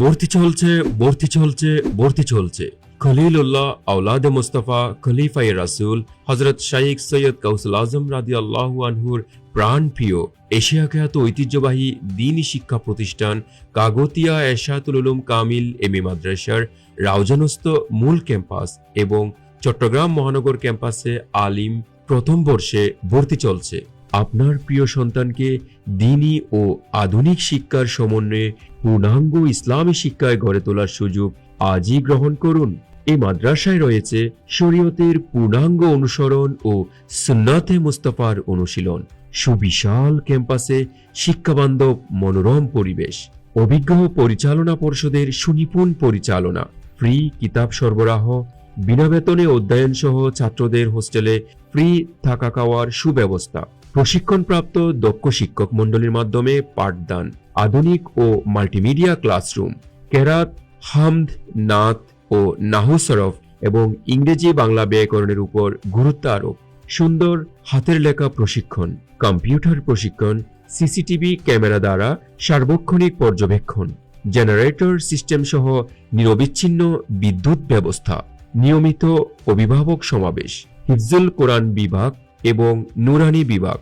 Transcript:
ভর্তি চলছে ভর্তি চলছে ভর্তি চলছে। খলিলুল্লাহ আউলাদে মুস্তফা খলিফাই রাসুল হজরত শাইখ সৈয়দ কৌসুল আজম রাদি আল্লাহু আনহুর প্রাণ প্রিয়, এশিয়া খ্যাত ঐতিহ্যবাহী দিনী শিক্ষা প্রতিষ্ঠান কাগতিয়া এশাতুল উলুম কামিল এমি মাদ্রাসার রাউজানস্থ মূল ক্যাম্পাস এবং চট্টগ্রাম মহানগর ক্যাম্পাসে আলিম প্রথম বর্ষে ভর্তি চলছে। আপনার প্রিয় সন্তানকে দিনী ও আধুনিক শিক্ষার সমন্বয়ে পূর্ণাঙ্গ ইসলামী শিক্ষায় গড়ে তোলার সুযোগ আজই গ্রহণ করুন। এই মাদ্রাসায় রয়েছে শরীয়তের পূর্ণাঙ্গ অনুসরণ ও সুন্নাতে মুস্তফার অনুশীলন। সুবিশাল ক্যাম্পাসে শিক্ষাবান্ধব মনোরম পরিবেশ। অভিজ্ঞ পরিচালনা পর্ষদের সুনিপুণ পরিচালনা। ফ্রি কিতাব সরবরাহ বিনা বেতনে অধ্যয়ন সহ ছাত্রদের হোস্টেলে ফ্রি থাকা খাওয়ার সুব্যবস্থা। প্রশিক্ষণপ্রাপ্ত দক্ষ শিক্ষক মণ্ডলীর মাধ্যমে পাঠদান, আধুনিক ও মাল্টিমিডিয়া ক্লাসরুম, কেরাত, হামদ নাথ ও নাহু সরফ এবং ইংরেজি বাংলা ব্যাকরণের উপর গুরুত্ব আরোপ। সুন্দর হাতের লেখা প্রশিক্ষণ, কম্পিউটার প্রশিক্ষণ, সিসিটিভি ক্যামেরা দ্বারা সার্বক্ষণিক পর্যবেক্ষণ, জেনারেটর সিস্টেম সহ নিরবিচ্ছিন্ন বিদ্যুৎ ব্যবস্থা। নিয়মিত অভিভাবক সমাবেশ হিফজুল কোরআন বিভাগ এবং নুরানি বিভাগ।